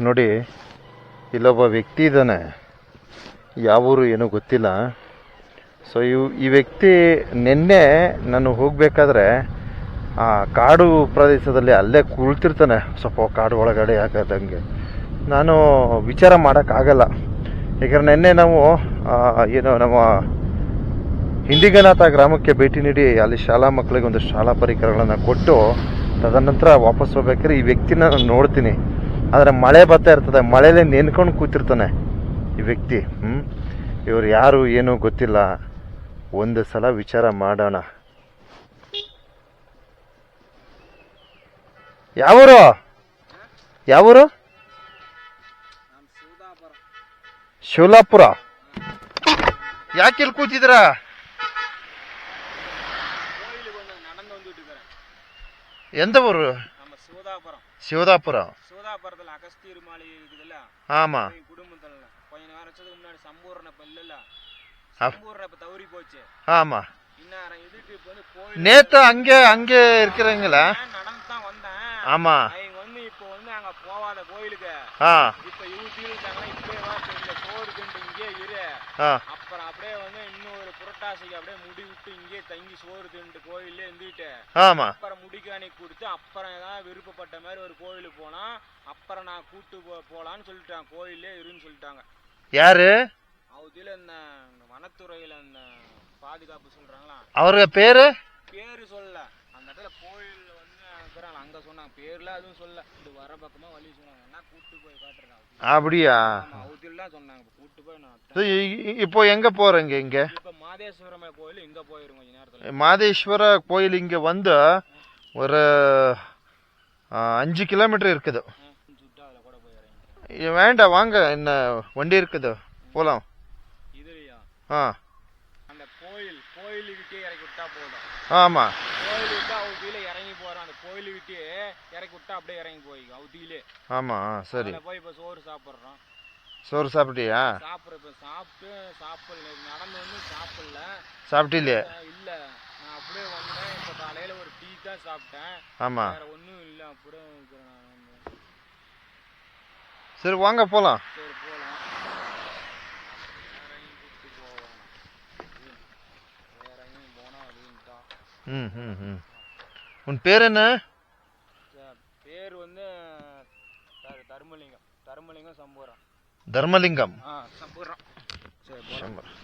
ನೋಡಿ, ಇಲ್ಲೊಬ್ಬ ವ್ಯಕ್ತಿ ಇದ್ದಾನೆ. ಯಾವೂರು ಏನೂ ಏನೋ ಗೊತ್ತಿಲ್ಲ. ಸೊ ಇವು, ಈ ವ್ಯಕ್ತಿ ನಿನ್ನೆ ನಾನು ಹೋಗಬೇಕಾದ್ರೆ, ಆ, ಕಾಡು ಪ್ರದೇಶದಲ್ಲಿ ಅಲ್ಲೇ ಕುಳಿತಿರ್ತಾನೆ. ಸ್ವಲ್ಪ ಕಾಡು ಒಳಗಡೆ ಆಗದಂಗೆ ನಾನು ವಿಚಾರ ಮಾಡೋಕ್ಕಾಗಲ್ಲ. ಯಾಕಂದ್ರೆ ನಿನ್ನೆ ನಾವು ಏನು ನಮ್ಮ ಹಿಂದಿಗನಾಥ ಗ್ರಾಮಕ್ಕೆ ಭೇಟಿ ನೀಡಿ ಅಲ್ಲಿ ಶಾಲಾ ಮಕ್ಕಳಿಗೆ ಒಂದು ಶಾಲಾ ಪರಿಕರಗಳನ್ನು ಕೊಟ್ಟು, ತದನಂತರ ವಾಪಸ್ ಹೋಗ್ಬೇಕಾದ್ರೆ ಈ ವ್ಯಕ್ತಿನ ನಾನು ನೋಡ್ತೀನಿ. ಆದರೆ ಮಳೆ ಬರ್ತಾ ಇರ್ತದೆ ಮಳೆಯಲ್ಲೇ ನೆನ್ಕೊಂಡು ಕೂತಿರ್ತಾನೆ ಈ ವ್ಯಕ್ತಿ. ಹ್ಞೂ ಇವರು ಯಾರು ಏನು ಗೊತ್ತಿಲ್ಲ. ಒಂದು ಸಲ ವಿಚಾರ ಮಾಡೋಣ. ಯಾವರು? ಯಾವರು? ಶಿವಲಾಪುರ ಯಾಕೆ ಇಲ್ಲಿ ಕೂತಿದ್ರ ಎಂದವರು? சிவதாபுரம். சிவதாபுரம். சிவதாபுரத்தில் அகஸ்தியர் மாளிகை இருக்குதுல்ல? ஆமா. குடும்பத்துல கொஞ்ச நேரம் வச்சதுக்கு முன்னாடி சம்பூரண இப்போ இல்லைல்ல? சம்பூரண தவறி போச்சு. ஆமா. இன்னும் இதுக்கு வந்து அங்கே அங்கே இருக்கிறீங்களா நடந்து தான் வந்தேன். ஆமா. போவாத கோயிலுக்கு. இப்ப யூடியூப்ல இப்பயே வா இப்ப இந்த சோறு திண்டு இங்கே இரு. அப்புறம் அப்படியே வந்து இன்னொரு புரட்டாசிக்கு அப்படியே முடி விட்டு இங்கே தங்கி சோறு திண்டு கோயில்ல இருந்துட்டு அப்புறம் முடிக்காணி கொடுத்து அப்புறம் ஏதாவது விருப்பப்பட்ட மாதிரி ஒரு கோயிலுக்கு போனா அப்புறம் நான் கூட்டு போலான்னு சொல்லிட்டாங்க கோயிலே இருன்னு சொல்லிட்டாங்க. யாரு? அவதில இந்த வனத்துறையில இந்த பாதுகாப்பு சொல்றாங்களா? அவரு பேரு? பேரு சொல்லல. அந்த இடத்துல கோயில் இருக்கிறாங்க அங்க சொன்னாங்க பேர்ல அதுவும் சொல்லல. இது வர பக்கமா வழி சொன்னாங்க. என்ன கூட்டு போய் காட்டுறாங்க அப்படியா? அவதில் தான் சொன்னாங்க. இப்ப கூட்டு போய் நான் இப்போ எங்க போறீங்க இங்க இப்ப மாதேஸ்வரம் கோயில் இங்க போயிரும் கொஞ்ச நேரத்துல. மாதேஸ்வர கோயில் இங்க வந்து ஒரு அஞ்சு கிலோமீட்டர் இருக்குது. வேண்டாம் வாங்க. என்ன வண்டி இருக்குது. போலாம். இதுலயா? ஆ. அந்த கோயில் கோயிலுக்கிட்டே இறக்கி விட்டா போதும். ஆமா. கோயில் விட்டு அவதியில இறங்கி போறோம் அந்த கோயில் விட்டு இறக்கி விட்டா அப்படியே இறங்கி போய் அவதியிலே. ஆமா சரி. அதுல போய் இப்ப சோறு சாப்பிடுறோம். சோறு சாப்பிட்டியா? சாப்பிட்ற இப்ப சாப்பிட்டு சாப்பிடல. நடந்து வந்து சாப்பிடல. சாப்பிட்டில்லையே? அஹ் இல்ல. நான் அப்படியே வந்தேன். இப்ப காலையில ஒரு டீ தான் சாப்பிட்டேன். ஆமா. வேற ஒண்ணும் இல்ல அப்படியே இருக்கிறேன் நான். சரி வாங்க போலாம். சரி போலாம் வேற எங்கேயும் கூப்பிட்டு போவோம் வேற எங்கேயும் போனா அப்படின்ட்டான் ம் ம் ம். உன் பேர் என்ன? பேர் வந்து தரு தர்மலிங்கம். தர்மலிங்கம் சம்பூரம் தர்மலிங்கம். ஆ சம்பூரம் சரி. சம்பரம்.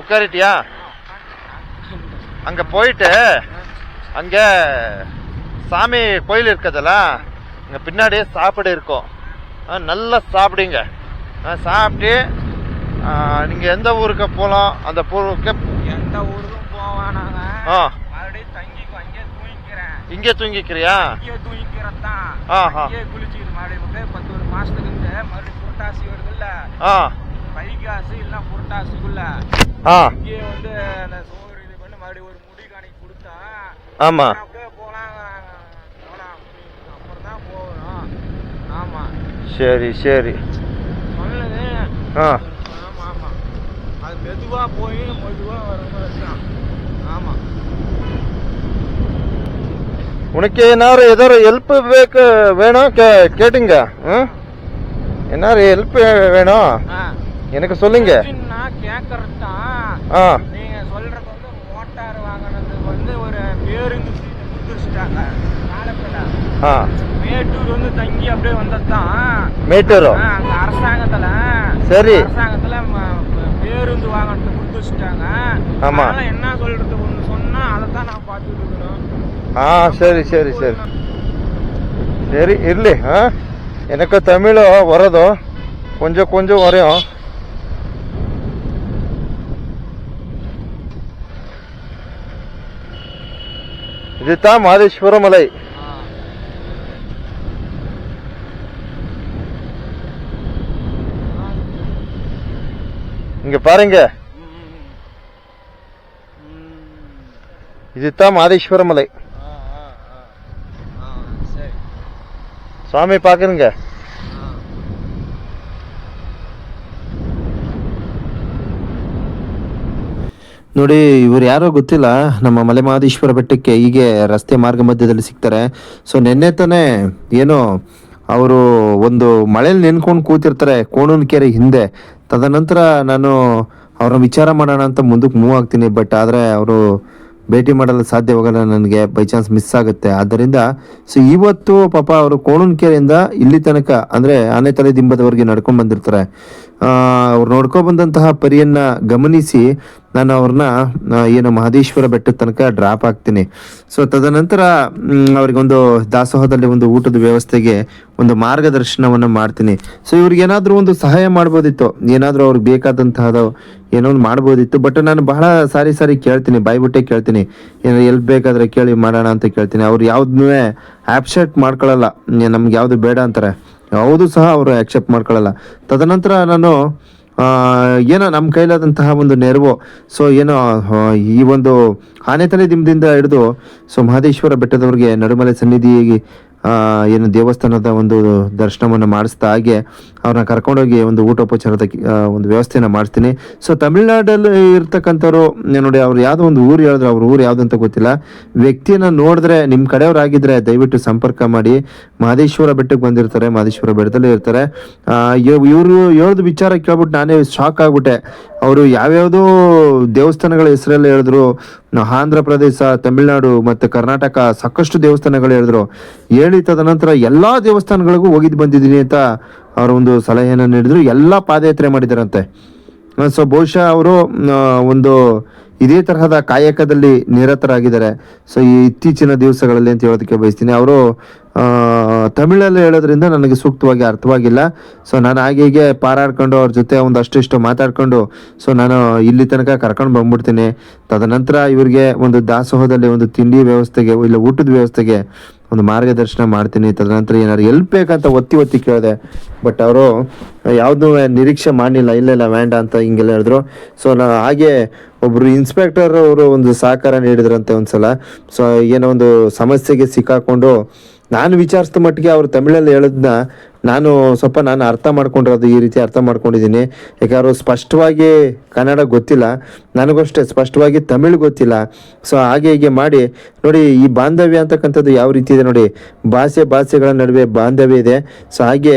உட்காரிட்டியா? அங்க போயிட்டு அங்க சாமி கோயில் இருக்குதுல்ல அங்க பின்னாடியே சாப்பாடு இருக்கும். நல்லா சாப்பிடுங்க. சாப்பிட்டு ஆ, நீங்க எந்த ஊருக்கு போகலாம் அந்த ஊருக்கு எந்த ஊருக்கும் போவானாங்க ஆ. மறுபடியும் தங்கிக்கும் அங்கேயே தூங்கிக்கிறேன். இங்கே தூங்கிக்கிறியா? அங்கேயே தூங்கிக்கிறேன் தான். ஆஹா. அங்கேயே குளிச்சுக்கிது மறுபடியும் பத்து ஒரு மாசத்துக்கு இருந்து மறுபடியும் புரட்டாசி வருது இல்ல ஆ. வைகாசி இல்ல புரட்டாசிக்குள்ள. ஆ. இங்கேயே வந்து அந்த சோறு இது பண்ணி மறுபடியும் ஒரு முடி காணிக்கு கொடுத்தா ஆமா. அப்புறம் அப்படியே அப்படின்னு அப்புறம் தான் போகணும். ஆமா. சரி சரி. சொன்னது ஆ. அது மெதுவா போய் மெதுவா வர மாதிரி தான் ஆமா உனக்கு ಏನಾದ್ರು ஏதாவது ஹெல்ப் ಬೇಕು வேணும் கே கேட்டுங்க ம் ಏನಾದ್ರು ஹெல்ப் வேணும் ஆ எனக்கு சொல்லுங்க நான் கேட்கறது தான் ஆ நீங்க சொல்றது வந்து மோட்டார் வாங்கினதுக்கு வந்து ஒரு பேருந்து சீட்டு கொடுத்துருச்சுட்டாங்க நாளப்பில் ஆ மேட்டூர் வந்து தங்கி அப்படியே வந்தது தான் மேட்டூரு அங்க அரசாங்கத்துல சரி அரசாங்கத்துல ம- ம- பேருந்து வாங்கினது கொடுத்துருச்சுட்டாங்க ஆமா. அதனால என்ன சொல்றது ஒண்ணு சொன்னா அதை தான் நான் பார்த்துட்டு இருக்கிறோம் ಹಾ ಸರಿ ಸರಿ ಸರಿ ಸರಿ ಇರಲಿ ಹಾ எனக்கு தமிழ் வராது கொஞ்சம் கொஞ்சம் வரையும் இதுதான் மாதேஸ்வர மலை இங்க பாருங்க இதுதான் மாதேஸ்வர மலை சரி சுவாமி பாக்குறீங்க ஆ. ನೋಡಿ ಇವ್ರು ಯಾರೋ ಗೊತ್ತಿಲ್ಲ ನಮ್ಮ ಮಲೆ ಮಹದೇಶ್ವರ ಬೆಟ್ಟಕ್ಕೆ ಹೀಗೆ ರಸ್ತೆ ಮಾರ್ಗ ಮಧ್ಯದಲ್ಲಿ ಸಿಗ್ತಾರೆ ಸೊ ನಿನ್ನೆ ತಾನೇ ಏನೋ ಅವರು ಒಂದು ಮಳೇಲಿ ನೆನ್ಕೊಂಡು ಕೂತಿರ್ತಾರೆ ಕೋಣನ ಕೆರೆ ಹಿಂದೆ ತದನಂತರ ನಾನು ಅವ್ರನ್ನ ವಿಚಾರ ಮಾಡೋಣ ಅಂತ ಮುಂದಕ್ಕೆ ಮೂವ್ ಆಗ್ತೀನಿ ಬಟ್ ಆದರೆ ಅವರು ಭೇಟಿ ಮಾಡಲು ಸಾಧ್ಯವಾಗಲ್ಲ ನನಗೆ ಬೈ ಚಾನ್ಸ್ ಮಿಸ್ ಆಗುತ್ತೆ. ಆದ್ದರಿಂದ ಸೊ ಇವತ್ತು ಪಾಪ ಅವರು ಕೋಣನ್ಕೆರೆಯಿಂದ ಇಲ್ಲಿ ತನಕ, ಅಂದರೆ ಆನೆ ತಲೆ ದಿಂಬದವರೆಗೆ ನಡ್ಕೊಂಡು ಬಂದಿರ್ತಾರೆ. ಅವ್ರು ನೋಡ್ಕೊ ಬಂದಂತಹ ಪರಿಯನ್ನ ಗಮನಿಸಿ ನಾನು ಅವ್ರನ್ನ ಏನು ಮಹದೇಶ್ವರ ಬೆಟ್ಟದ ತನಕ ಡ್ರಾಪ್ ಆಗ್ತೀನಿ ಸೊ ತದನಂತರ ಅವರಿಗೊಂದು ದಾಸೋಹದಲ್ಲಿ ಒಂದು ಊಟದ ವ್ಯವಸ್ಥೆಗೆ ಒಂದು ಮಾರ್ಗದರ್ಶನವನ್ನು ಮಾಡ್ತೀನಿ. ಸೊ ಇವ್ರಿಗೆ ಏನಾದರೂ ಒಂದು ಸಹಾಯ ಮಾಡ್ಬೋದಿತ್ತು, ಏನಾದರೂ ಅವ್ರಿಗೆ ಬೇಕಾದಂತಹದ ಏನೋ ಒಂದು ಮಾಡ್ಬೋದಿತ್ತು ಬಟ್ ನಾನು ಬಹಳ ಸಾರಿ ಸಾರಿ ಕೇಳ್ತೀನಿ ಬಾಯ್ಬಿಟ್ಟೆ ಕೇಳ್ತೀನಿ. ಏನೋ ಎಲ್ಲಿ ಬೇಕಾದ್ರೆ ಕೇಳಿ ಮಾಡೋಣ ಅಂತ ಕೇಳ್ತೀನಿ. ಅವ್ರು ಯಾವುದನ್ನೂ ಆಪ್ಸೆಟ್ ಮಾಡ್ಕೊಳ್ಳಲ್ಲ ನಮ್ಗೆ ಯಾವುದು ಬೇಡ ಅಂತಾರೆ. ಯಾವುದು ಸಹ ಅವರು ಆಕ್ಸೆಪ್ಟ್ ಮಾಡ್ಕೊಳ್ಳಲ್ಲ. ತದನಂತರ ನಾನು ಏನೋ ನಮ್ಮ ಕೈಲಾದಂತಹ ಒಂದು ನೆರವು ಸೊ ಏನೋ ಈ ಒಂದು ಆನೆತಲೆ ದಿಂಬದಿಂದ ಹಿಡಿದು ಸೊ ಮಹದೇಶ್ವರ ಬೆಟ್ಟದವರಿಗೆ ನಡುಮಲೆ ಸನ್ನಿಧಿ ಆ, ಏನು ದೇವಸ್ಥಾನದ ಒಂದು ದರ್ಶನವನ್ನು ಮಾಡಿಸ್ತಾ ಹಾಗೆ ಅವ್ರನ್ನ ಕರ್ಕೊಂಡೋಗಿ ಒಂದು ಊಟೋಪಚಾರದ ಒಂದು ವ್ಯವಸ್ಥೆನ ಮಾಡಿಸ್ತೀನಿ. ಸೊ ತಮಿಳ್ನಾಡಲ್ಲಿ ಇರ್ತಕ್ಕಂಥವ್ರು, ನೋಡಿ, ಅವ್ರು ಯಾವುದೋ ಒಂದು ಊರು ಹೇಳಿದ್ರೆ ಅವ್ರ ಊರು ಯಾವ್ದು ಅಂತ ಗೊತ್ತಿಲ್ಲ. ವ್ಯಕ್ತಿಯನ್ನ ನೋಡಿದ್ರೆ ನಿಮ್ಮ ಕಡೆಯವರಾಗಿದ್ರೆ ದಯವಿಟ್ಟು ಸಂಪರ್ಕ ಮಾಡಿ. ಮಹದೇಶ್ವರ ಬೆಟ್ಟಕ್ಕೆ ಬಂದಿರ್ತಾರೆ, ಮಹದೇಶ್ವರ ಬೆಟ್ಟದಲ್ಲೇ ಇರ್ತಾರೆ. ಇವರು ಹೇಳ್ದು ವಿಚಾರ ಕೇಳ್ಬಿಟ್ಟು ನಾನೇ ಶಾಕ್ ಆಗ್ಬಿಟ್ಟೆ. ಅವರು ಯಾವ್ಯಾವುದೋ ದೇವಸ್ಥಾನಗಳ ಹೆಸರೆಲ್ಲ ಹೇಳಿದ್ರು. ಆಂಧ್ರ ಪ್ರದೇಶ, ತಮಿಳುನಾಡು ಮತ್ತು ಕರ್ನಾಟಕ ಸಾಕಷ್ಟು ದೇವಸ್ಥಾನಗಳು ಹೇಳಿದ್ರು. ಹೇಳಿ ತದನಂತರ ಎಲ್ಲಾ ದೇವಸ್ಥಾನಗಳಿಗೂ ಹೋಗಿದ್ದು ಬಂದಿದ್ದೀನಿ ಅಂತ ಅವರು ಒಂದು ಸಲಹೆಯನ್ನು ನೀಡಿದ್ರು. ಎಲ್ಲ ಪಾದಯಾತ್ರೆ ಮಾಡಿದಾರಂತೆ. ಸೊ ಬಹುಶಃ ಅವರು ಒಂದು ಇದೇ ತರಹದ ಕಾಯಕದಲ್ಲಿ ನಿರತರಾಗಿದ್ದಾರೆ. ಸೊ ಈ ಇತ್ತೀಚಿನ ದಿವಸಗಳಲ್ಲಿ ಅಂತ ಹೇಳೋದಕ್ಕೆ ಬಯಸ್ತೀನಿ. ಅವರು ತಮಿಳಲ್ಲಿ ಹೇಳೋದ್ರಿಂದ ನನಗೆ ಸೂಕ್ತವಾಗಿ ಅರ್ಥವಾಗಿಲ್ಲ. ಸೊ ನಾನು ಹಾಗೆ ಹೀಗೆ ಪಾರಾಡ್ಕೊಂಡು ಅವ್ರ ಜೊತೆ ಒಂದು ಅಷ್ಟಿಷ್ಟು ಮಾತಾಡ್ಕೊಂಡು ಸೊ ನಾನು ಇಲ್ಲಿ ತನಕ ಕರ್ಕೊಂಡು ಬಂದ್ಬಿಡ್ತೀನಿ. ತದನಂತರ ಇವರಿಗೆ ಒಂದು ದಾಸೋಹದಲ್ಲಿ ಒಂದು ತಿಂಡಿ ವ್ಯವಸ್ಥೆಗೆ, ಇಲ್ಲ ಊಟದ ವ್ಯವಸ್ಥೆಗೆ ಒಂದು ಮಾರ್ಗದರ್ಶನ ಮಾಡ್ತೀನಿ. ತದನಂತರ ಏನಾದ್ರು ಎಲ್ಪ್ ಬೇಕಂತ ಒತ್ತಿ ಒತ್ತಿ ಕೇಳಿದೆ. ಬಟ್ ಅವರು ಯಾವುದೂ ನಿರೀಕ್ಷೆ ಮಾಡಲಿಲ್ಲ. ಇಲ್ಲ ಇಲ್ಲ ವ್ಯಾಂಡ ಅಂತ ಹಿಂಗೆಲ್ಲ ಹೇಳಿದ್ರು. ಸೊ ನಾ ಹಾಗೆ ಒಬ್ಬರು ಇನ್ಸ್ಪೆಕ್ಟರ್ ಅವರು ಒಂದು ಸಹಕಾರ ನೀಡಿದ್ರಂತೆ ಒಂದ್ಸಲ. ಸೊ ಏನೋ ಒಂದು ಸಮಸ್ಯೆಗೆ ಸಿಕ್ಕಾಕೊಂಡು ನಾನು ವಿಚಾರಿಸಿದ ಮಟ್ಟಿಗೆ ಅವರು ತಮಿಳಲ್ಲಿ ಹೇಳೋದನ್ನ ನಾನು ಸ್ವಲ್ಪ ನಾನು ಅರ್ಥ ಮಾಡ್ಕೊಂಡಿರೋದು ಈ ರೀತಿ ಅರ್ಥ ಮಾಡ್ಕೊಂಡಿದ್ದೀನಿ. ಯಾಕಂದ್ರೆ ಸ್ಪಷ್ಟವಾಗಿ ಕನ್ನಡ ಗೊತ್ತಿಲ್ಲ. ನನಗಷ್ಟೇ ಸ್ಪಷ್ಟವಾಗಿ ತಮಿಳು ಗೊತ್ತಿಲ್ಲ. ಸೊ ಹಾಗೆ ಹೀಗೆ ಮಾಡಿ, ನೋಡಿ ಈ ಬಾಂಧವ್ಯ ಅಂತಕ್ಕಂಥದ್ದು ಯಾವ ರೀತಿ ಇದೆ ನೋಡಿ. ಭಾಷೆ ಭಾಷೆಗಳ ನಡುವೆ ಬಾಂಧವ್ಯ ಇದೆ. ಸೊ ಹಾಗೆ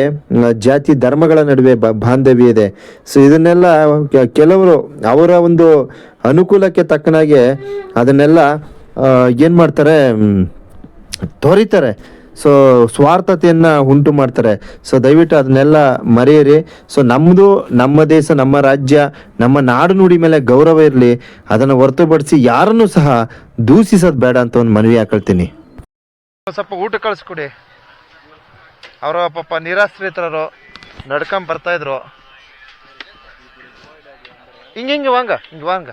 ಜಾತಿ ಧರ್ಮಗಳ ನಡುವೆ ಬಾಂಧವ್ಯ ಇದೆ. ಸೊ ಇದನ್ನೆಲ್ಲ ಕೆಲವರು ಅವರ ಒಂದು ಅನುಕೂಲಕ್ಕೆ ತಕ್ಕನಾಗೆ ಅದನ್ನೆಲ್ಲ ಏನು ಮಾಡ್ತಾರೆ ತೋರಿತಾರೆ. ಸೊ ಸ್ವಾರ್ಥತೆಯನ್ನ ಉಂಟು ಮಾಡ್ತಾರೆ ಸೊ ದಯವಿಟ್ಟು ಅದನ್ನೆಲ್ಲ ಮರೆಯಿರಿ ಸೊ ನಮ್ಮದು ನಮ್ಮ ದೇಶ ನಮ್ಮ ರಾಜ್ಯ ನಮ್ಮ ನಾಡು ನುಡಿ ಮೇಲೆ ಗೌರವ ಇರಲಿ ಅದನ್ನು ಹೊರತುಪಡಿಸಿ ಯಾರನ್ನೂ ಸಹ ದೂಷಿಸೋದು ಬೇಡ ಅಂತ ಒಂದು ಮನವಿ ಹಾಕೊಳ್ತೀನಿ ಸ್ವಲ್ಪ ಊಟ ಕಳಿಸ್ಕೊಡಿ ಅವರ ಪಾಪ ನಿರಾಶ್ರಿತರು ನಡ್ಕೊಂಡ್ ಬರ್ತಾ ಇದ್ರು ಹಿಂಗೆ ಹಿಂಗೆ வாங்க இங்க வாங்க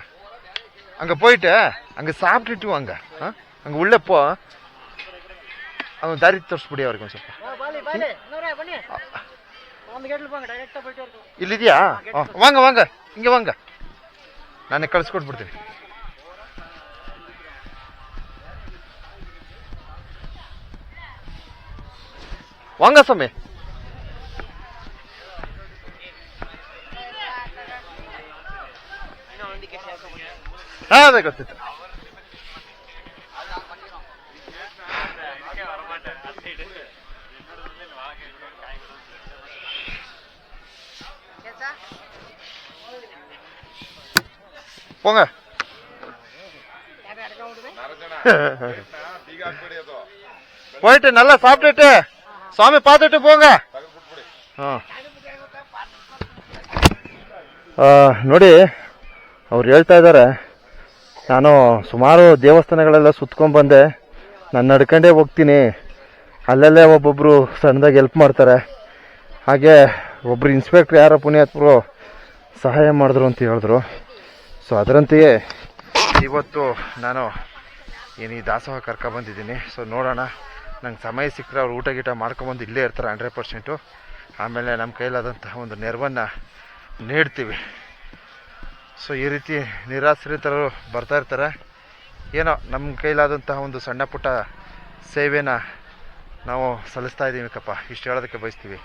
அங்கே போயிட்டு அங்கே சாப்பிட்டுட்டு வாங்க ஆ அங்கே உள்ளே போ ಅವನು ದಾರಿ ತೋರಿಸ್ಬಿಡಿ ಅವ್ರಿಗೆ ಒಂದು ಸ್ವಲ್ಪ. ಇಲ್ಲಿದೆಯಾ? ವಾಂಗ ವಾಂಗ. ಹಿಂಗೆ ವಾಂಗ. ನಾನೇ ಕಳಿಸ್ಕೊಟ್ಬಿಡ್ತೀನಿ. ವಾಂಗ ಸ್ವಾಮಿ. ಹಾಂ ಅದೇ ಗೊತ್ತಿತ್ತು. போங்க போயிட்டு நல்லா சாப்பிட்டுட்டு சுவாமி பார்த்துட்டு போங்க ஆ. ಆ, ನೋಡಿ ಅವ್ರು ಹೇಳ್ತಾ ಇದ್ದಾರೆ ನಾನು ಸುಮಾರು ದೇವಸ್ಥಾನಗಳೆಲ್ಲ ಸುತ್ಕೊಂಡ್ ಬಂದೆ ನಾನು ನಡ್ಕೊಂಡೇ ಹೋಗ್ತೀನಿ ಅಲ್ಲಲ್ಲೇ ಒಬ್ಬೊಬ್ರು ಸಣ್ಣದಾಗಿ ಹೆಲ್ಪ್ ಮಾಡ್ತಾರೆ ಹಾಗೆ ಒಬ್ರು ಇನ್ಸ್ಪೆಕ್ಟ್ರ್ ಯಾರೋ ಪುಣ್ಯಾತ್ಮರು ಸಹಾಯ ಮಾಡಿದ್ರು ಅಂತ ಹೇಳಿದ್ರು ಸೊ ಅದರಂತೆಯೇ ಇವತ್ತು ನಾನು ಏನು ಈ ದಾಸೋಹ ಕರ್ಕೊಬಂದಿದ್ದೀನಿ ಸೊ ನೋಡೋಣ. ನಂಗೆ ಸಮಯ ಸಿಕ್ಕರೆ ಅವ್ರು ಊಟ ಗೀಟ ಮಾಡ್ಕೊಂಬಂದು ಇಲ್ಲೇ ಇರ್ತಾರೆ ಹಂಡ್ರೆಡ್ ಪರ್ಸೆಂಟು ಆಮೇಲೆ ನಮ್ಮ ಕೈಲಾದಂತಹ ಒಂದು ನೆರವನ್ನು ನೀಡ್ತೀವಿ. ಸೊ ಈ ರೀತಿ ನಿರಾಶ್ರಿತರು ಬರ್ತಾ ಇರ್ತಾರೆ. ಏನೋ ನಮ್ಮ ಕೈಲಾದಂತಹ ಒಂದು ಸಣ್ಣ ಪುಟ್ಟ ಸೇವೆನ ನಾವು ಸಲ್ಲಿಸ್ತಾ ಇದ್ದೀವಿ ಕಪ್ಪ. ಇಷ್ಟು ಹೇಳೋದಕ್ಕೆ ಬಯಸ್ತೀವಿ.